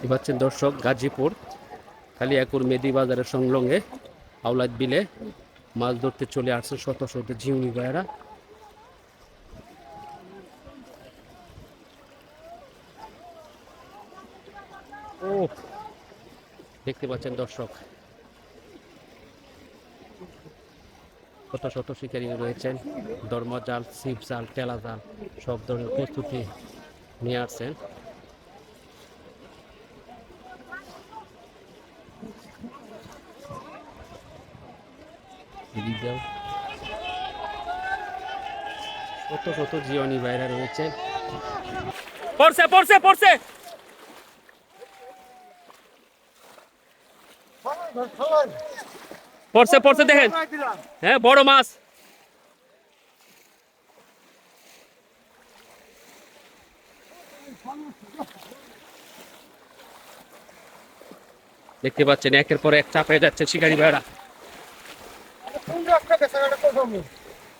দেখতে পাচ্ছেন দর্শক গাজীপুর, কালিয়াকুর মেদি বাজারের সংলগ্নে আওলাদ বিলে মাছ ধরতে চলে আসছে শত শত জিউনি ভাইয়েরা। ও দেখতে পাচ্ছেন দর্শক। শত শত শিকারী রয়েছেন ধর্ম জাল, ছিপ জাল টেলা জাল সব ধরনের প্রস্তুতি নিয়ে আসছেন। এদিকেও শত শত জিওনি বাইরে রয়েছেন পড়ছে পড়ছে পড়ছে। পড়ছে পড়ছে দেখেন। হ্যাঁ বড় মাছ। দেখতে পাচ্ছেন একের পর এক চাপে যাচ্ছে শিকারি ভাইরা।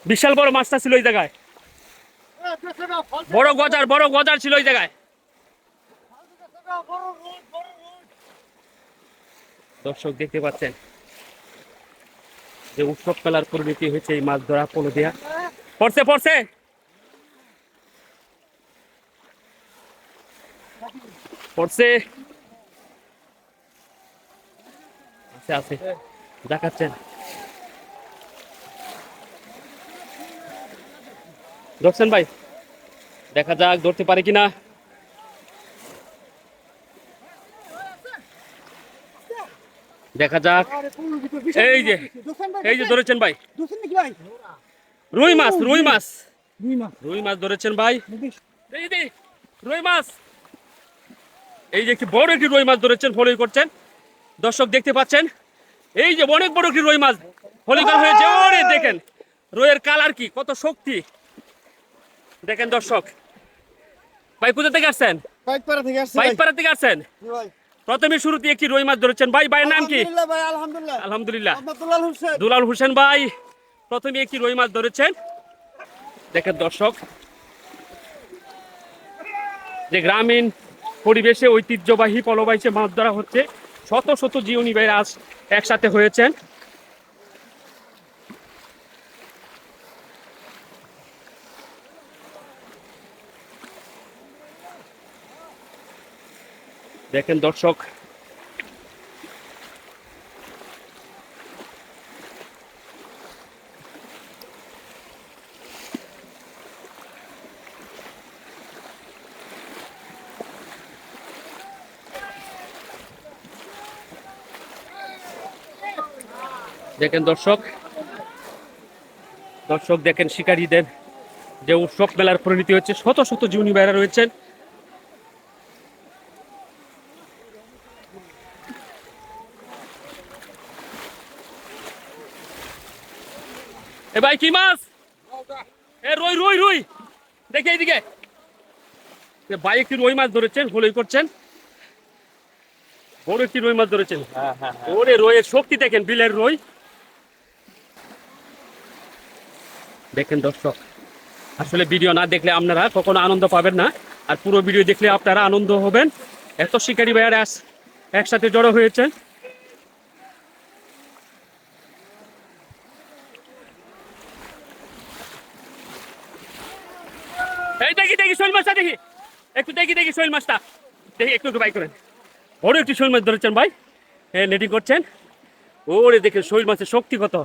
বিশাল বড় মাছটা ছিল ওই জায়গায়। বড় গজার বড় গজার ছিল ওই জায়গায়। দর্শক দেখতে পাচ্ছেন যে উৎসব মেলার পরিণতি হয়েছে এই মাছ ধরা পলো দেয়া। পড়ছে পড়ছে। পড়ছে। আছে আছে। দেখাচ্ছেন। ধরছেন ভাই, দেখা যাক ধরতে পারে কিনা। দেখা যাক। এই যে এই যে ধরেছেন ভাই। রুই মাছ রুই মাছ। রুই মাছ ধরেছেন ভাই। রুই মাছ। এই যে একটি বড় একটি রুই মাছ ধরেছেন ফলোই করছেন। দর্শক দেখতে পাচ্ছেন, এই যে অনেক বড় একটি রুই মাছ ফলিকার হয়েছে। ওরে দেখেন, রুইয়ের কালার কি, কত শক্তি। দেখেন দর্শক ভাই কোথা থেকে আসছেন? পাইকপাড়া থেকে আসছি বাইক পাড়া থেকে আসছেন? প্রথমে শুরুতে একটি রুই মাছ ধরেছেন। ভাই ভাইয়ের নাম কি? আলহামদুলিল্লাহ দুলাল হোসেন। ভাই প্রথমে একটি রুই মাছ ধরেছেন। দেখেন দর্শক যে গ্রামীণ পরিবেশে ঐতিহ্যবাহী পলবাইছে মাছ ধরা হচ্ছে। শত শত জিওনি ভাইরা আজ একসাথে হয়েছেন। দেখেন দর্শক। দেখেন দর্শক। দর্শক দেখেন শিকারীদের যে উৎসব মেলার পরিণতি হচ্ছে, শত শত জীবনী বাইরা রয়েছেন। এ ভাই কি মাছ? এ রুই রুই রুই। দেখে এইদিকে। এ ভাই একটি রুই মাছ ধরেছেন হলই করছেন। বড় একটি রুই মাছ ধরেছেন। ওরে রয়ের শক্তি দেখেন বিলের রই। দেখেন দর্শক আসলে ভিডিও না দেখলে আপনারা কখনো আনন্দ পাবেন না। আর পুরো ভিডিও দেখলে আপনারা আনন্দ হবেন। এত শিকারী ভাইয়ারা একসাথে জড়ো হয়েছেন। এই দেখি দেখি, শৈল মাছটা দেখি। একটু দেখি দেখি শৈল মাছটা। দেখি, একটু একটু বাই করেন। বড় একটি শৈল মাছ ধরেছেন ভাই। হ্যাঁ লেটিং করছেন। ওরে দেখে শৈল মাছের শক্তি কত।